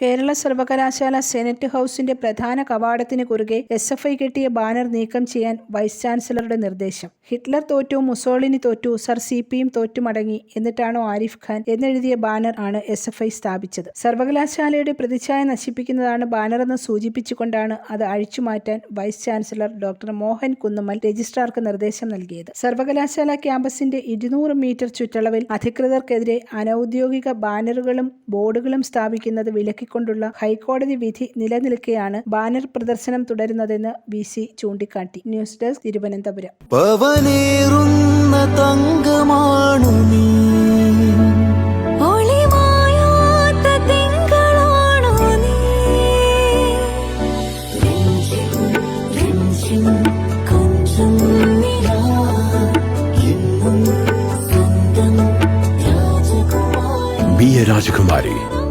കേരള സർവകലാശാല സെനറ്റ് ഹൌസിന്റെ പ്രധാന കവാടത്തിന് കുറുകെ എസ് എഫ് ഐ കെട്ടിയ ബാനർ നീക്കം ചെയ്യാൻ വൈസ് ചാൻസലറുടെ നിർദ്ദേശം. ഹിറ്റ്ലർ തോറ്റു മുസോളിനി തോറ്റു സർ സി പിയും തോറ്റു മടങ്ങി എന്നിട്ടാണോ ആരിഫ് ഖാൻ എന്നെഴുതിയ ബാനർ ആണ് എസ് എഫ് ഐ സ്ഥാപിച്ചത്. സർവകലാശാലയുടെ പ്രതിച്ഛായ നശിപ്പിക്കുന്നതാണ് ബാനറെന്ന് സൂചിപ്പിച്ചുകൊണ്ടാണ് അത് അഴിച്ചുമാറ്റാൻ vice chancellor doctor Mohan Kunnummal രജിസ്ട്രാർക്ക് നിർദ്ദേശം നൽകിയത്. സർവകലാശാല ക്യാമ്പസിന്റെ ഇരുന്നൂറ് മീറ്റർ ചുറ്റളവിൽ അധികൃതർക്കെതിരെ അനൌദ്യോഗിക ബാനറുകളും ബോർഡുകളും സ്ഥാപിക്കുന്നത് വിലക്കിക്കൊണ്ടുള്ള ഹൈക്കോടതി വിധി നിലനിൽക്കെയാണ് ബാനർ പ്രദർശനം തുടരുന്നതെന്ന് വി സി ചൂണ്ടിക്കാട്ടി. News desk Thiruvananthapuram. തങ്കമാണു നീ. രാജകുമാരി